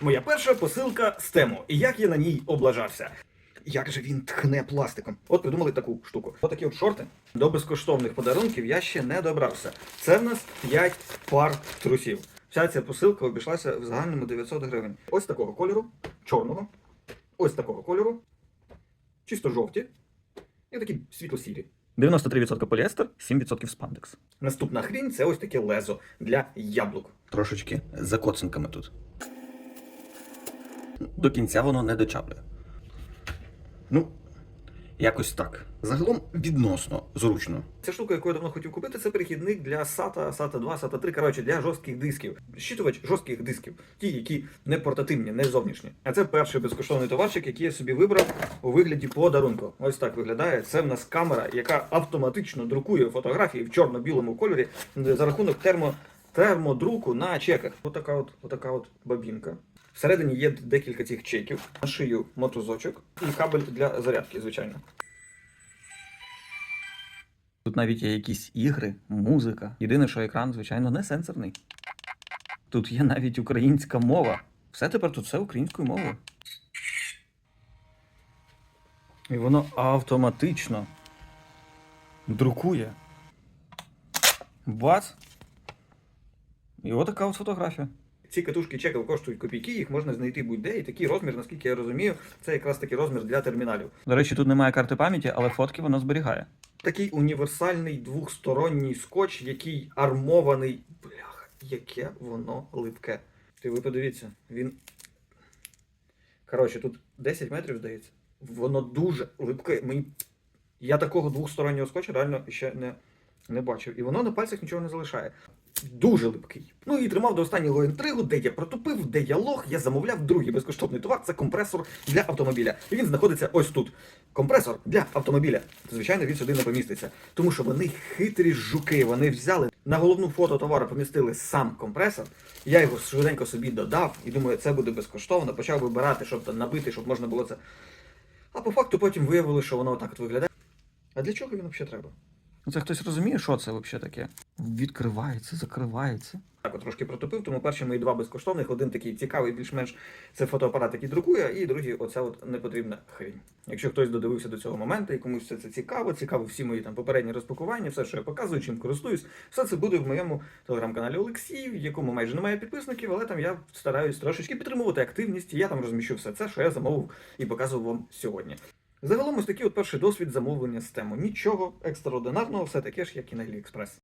Моя перша посилка з тему. І як я на ній облажався. Як же він тхне пластиком? От придумали таку штуку. Отакі от шорти. До безкоштовних подарунків я ще не добрався. Це в нас 5 пар трусів. Вся ця посилка обійшлася в загальному 900 гривень. Ось такого кольору, чорного, ось такого кольору, чисто жовті і такі світло-сірі. 93% поліестер, 7% спандекс. Наступна хрінь це ось таке лезо для яблук. Трошечки за коцинками тут. До кінця воно не дочаплює. Ну, якось так. Загалом відносно зручно. Ця штука, яку я давно хотів купити, це перехідник для SATA, SATA 2, SATA 3, коротше, для жорстких дисків. Щитувач жорстких дисків, ті, які не портативні, не зовнішні. А це перший безкоштовний товарчик, який я собі вибрав у вигляді подарунку. Ось так виглядає. Це в нас камера, яка автоматично друкує фотографії в чорно-білому кольорі за рахунок термо, термодруку на чеках. Отака от, отака от бабінка. Всередині є декілька цих чеків, на шию мотузочок і кабель для зарядки, звичайно. Тут навіть є якісь ігри, музика. Єдине, що екран, звичайно, не сенсорний. Тут є навіть українська мова. Все тепер тут все українською мовою. І воно автоматично друкує. Бац! І отака от фотографія. Ці катушки чеків коштують копійки, їх можна знайти будь-де. І такий розмір, наскільки я розумію, це якраз такий розмір для терміналів. До речі, тут немає карти пам'яті, але фотки воно зберігає. Такий універсальний двохсторонній скотч, який армований. Блях, яке воно липке. Ти ви подивіться, він. Коротше, тут 10 метрів здається. Воно дуже липке. Мені... Я такого двохстороннього скотча реально ще не, не бачив. І воно на пальцях нічого не залишає. Дуже липкий. Ну і тримав до останнього інтригу, де я протупив, де я лох, я замовляв другий безкоштовний товар. Це компресор для автомобіля. І він знаходиться ось тут. Компресор для автомобіля. Звичайно, він сюди не поміститься. Тому що вони хитрі жуки. Вони взяли на головну фото товару, помістили сам компресор. Я його швиденько собі додав і думаю, це буде безкоштовно. Почав вибирати, щоб там набити, щоб можна було це. А по факту потім виявили, що воно так от виглядає. А для чого він взагалі треба? Ну це хтось розуміє, що це взагалі таке? Відкривається, закривається. Так, от трошки протопив, тому перші мої два безкоштовних. Один такий цікавий, більш-менш це фотоапарат, який друкує, і другий оця от непотрібна хрінь. Якщо хтось додивився до цього моменту і комусь все це цікаво, цікаво всі мої там попередні розпакування, все, що я показую, чим користуюсь, все це буде в моєму телеграм-каналі Олексій, в якому майже немає підписників, але там я стараюсь трошечки підтримувати активність. і Я там розміщу все це, що я замовив і показував вам сьогодні. Загалом ось такий от перший досвід замовлення з тему. Нічого екстраординарного, все таке ж, як і на AliExpress.